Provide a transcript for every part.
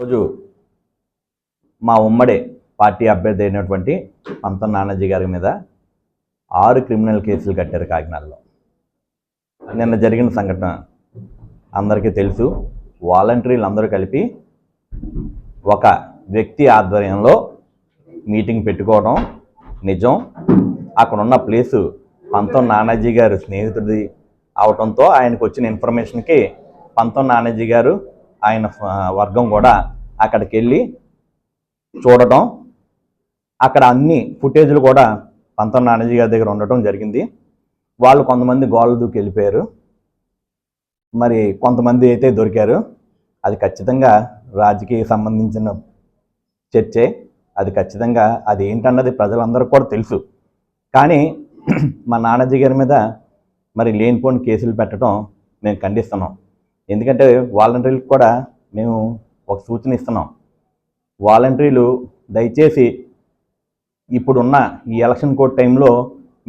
రోజు మా ఉమ్మడి పార్టీ అభ్యర్థి అయినటువంటి పంతం నానాజీ గారి మీద ఆరు క్రిమినల్ కేసులు కట్టారు కాకినాడలో. నిన్న జరిగిన సంఘటన అందరికీ తెలుసు. వాలంటీర్లు అందరూ కలిపి ఒక వ్యక్తి ఆధ్వర్యంలో మీటింగ్ పెట్టుకోవడం నిజం. అక్కడ ఉన్న ప్లేసు పంతం నానాజీ గారు స్నేహితుడిది అవటంతో ఆయనకు వచ్చిన ఇన్ఫర్మేషన్కి పంతం నానాజీ గారు ఆయన వర్గం కూడా అక్కడికి వెళ్ళి చూడటం. అక్కడ అన్ని ఫుటేజ్లు కూడా పంతం నానాజీ గారి దగ్గర ఉండటం జరిగింది. వాళ్ళు కొంతమంది గోళ్ళ దూకి వెళ్ళిపోయారు. మరి కొంతమంది అయితే దొరికారు. అది ఖచ్చితంగా రాజకీయ సంబంధించిన చర్చే. అది ఖచ్చితంగా అది ఏంటన్నది ప్రజలందరూ కూడా తెలుసు. కానీ మా నానాజీ గారి మీద మరి లేనిపోని కేసులు పెట్టడం మేము ఖండిస్తున్నాం. ఎందుకంటే వాలంటీర్లకు కూడా మేము ఒక సూచన ఇస్తున్నాం. వాలంటీర్లు దయచేసి ఇప్పుడున్న ఈ ఎలక్షన్ కోడ్ టైంలో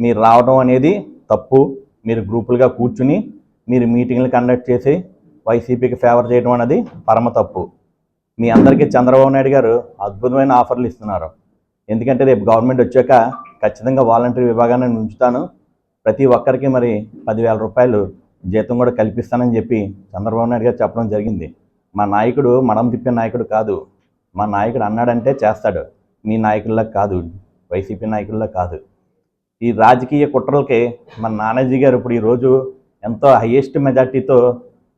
మీరు రావడం అనేది తప్పు. మీరు గ్రూపులుగా కూర్చుని మీరు మీటింగ్లు కండక్ట్ చేసి వైసీపీకి ఫేవర్ చేయడం అనేది పరమ తప్పు. మీ అందరికీ చంద్రబాబు నాయుడు గారు అద్భుతమైన ఆఫర్లు ఇస్తున్నారు. ఎందుకంటే రేపు గవర్నమెంట్ వచ్చాక ఖచ్చితంగా వాలంటీర్ విభాగాన్ని నేను ఉంచుతాను. ప్రతి ఒక్కరికి మరి పదివేల రూపాయలు జీతం కూడా కల్పిస్తానని చెప్పి చంద్రబాబు నాయుడు గారు చెప్పడం జరిగింది. మా నాయకుడు మడం తిప్పే నాయకుడు కాదు. మా నాయకుడు అన్నాడంటే చేస్తాడు. మీ నాయకుల్లా కాదు. వైసీపీ నాయకుల్లా కాదు. ఈ రాజకీయ కుట్రలకి మన నానాజీ గారు ఇప్పుడు ఈరోజు ఎంతో హయ్యెస్ట్ మెజార్టీతో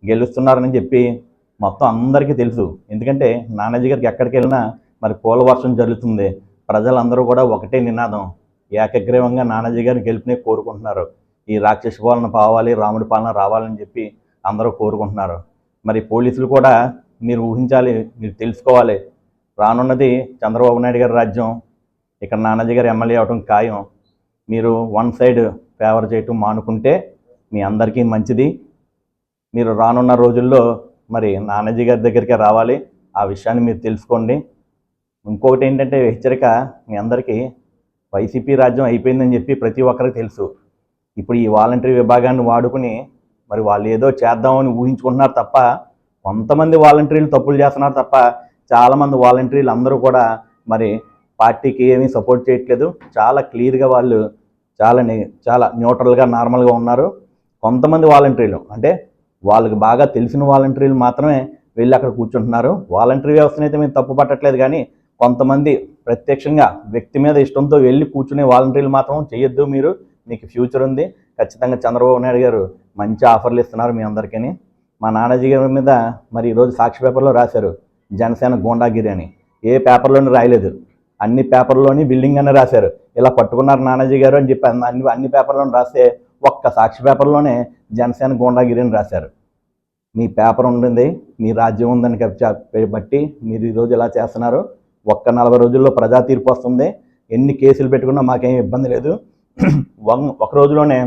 గెలుస్తున్నారని చెప్పి మొత్తం అందరికీ తెలుసు. ఎందుకంటే నానాజీ గారికి ఎక్కడికి వెళ్ళినా మరి పూల వర్షం జరుగుతుంది. ప్రజలందరూ కూడా ఒకటే నినాదం. ఏకగ్రీవంగా నానాజీ గారిని గెలుపునే కోరుకుంటున్నారు. ఈ రాక్షస పాలన పోవాలి రాముడి పాలన రావాలని చెప్పి అందరూ కోరుకుంటున్నారు. మరి పోలీసులు కూడా మీరు ఊహించాలి మీరు తెలుసుకోవాలి. రానున్నది చంద్రబాబు నాయుడు గారి రాజ్యం ఇక్కడ నానాజీ గారు ఎమ్మెల్యే అవడం ఖాయం. మీరు వన్ సైడ్ ఫేవర్ చేయటం మానుకుంటే మీ అందరికీ మంచిది. మీరు రానున్న రోజుల్లో మరి నానాజీ గారి దగ్గరికి రావాలి. ఆ విషయాన్ని మీరు తెలుసుకోండి. ఇంకొకటి ఏంటంటే హెచ్చరిక మీ అందరికీ వైసీపీ రాజ్యం అయిపోయిందని చెప్పి ప్రతి ఒక్కరికి తెలుసు. ఇప్పుడు ఈ వాలంటరీ విభాగాన్ని వాడుకుని మరి వాళ్ళు ఏదో చేద్దామని ఊహించుకుంటున్నారు తప్ప కొంతమంది వాలంటీర్లు తప్పులు చేస్తున్నారు తప్ప చాలామంది వాలంటీర్లు అందరూ కూడా మరి పార్టీకి ఏమీ సపోర్ట్ చేయట్లేదు. చాలా క్లియర్గా వాళ్ళు చాలా చాలా న్యూట్రల్గా నార్మల్గా ఉన్నారు. కొంతమంది వాలంటీర్లు అంటే వాళ్ళకి బాగా తెలిసిన వాలంటీర్లు మాత్రమే వెళ్ళి అక్కడ కూర్చుంటున్నారు. వాలంటరీ వ్యవస్థను అయితే మేము తప్పు పట్టట్లేదు కానీ కొంతమంది ప్రత్యక్షంగా వ్యక్తి మీద ఇష్టంతో వెళ్ళి కూర్చునే వాలంటీర్లు మాత్రం చేయొద్దు మీరు. మీకు ఫ్యూచర్ ఉంది. ఖచ్చితంగా చంద్రబాబు నాయుడు గారు మంచి ఆఫర్లు ఇస్తున్నారు మీ అందరికీ మా నానాజీ గారి మీద మరి ఈరోజు సాక్షి పేపర్లో రాశారు జనసేన గూండాగిరి అని. ఏ పేపర్లోని రాయలేదు. అన్ని పేపర్లోని బిల్డింగ్ అని రాశారు. ఇలా పట్టుకున్నారు నానాజీ గారు అని చెప్పి అన్ని అన్ని పేపర్లోని రాస్తే ఒక్క సాక్షి పేపర్లోనే జనసేన గూండాగిరి అని రాశారు. మీ పేపర్ ఉంటుంది మీ రాజ్యం ఉందని బట్టి మీరు ఈరోజు ఇలా చేస్తున్నారు. ఒక్క నలభై రోజుల్లో ప్రజా తీర్పు వస్తుంది. ఎన్ని కేసులు పెట్టుకున్నా మాకేం ఇబ్బంది లేదు. ఒక రోజులోనే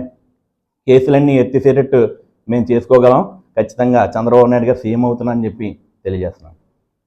కేసులన్నీ ఎత్తిసేటట్టు మేము చేసుకోగలం. ఖచ్చితంగా చంద్రబాబు నాయుడు గారు సీఎం అవుతున్నారని చెప్పి తెలియజేస్తున్నాను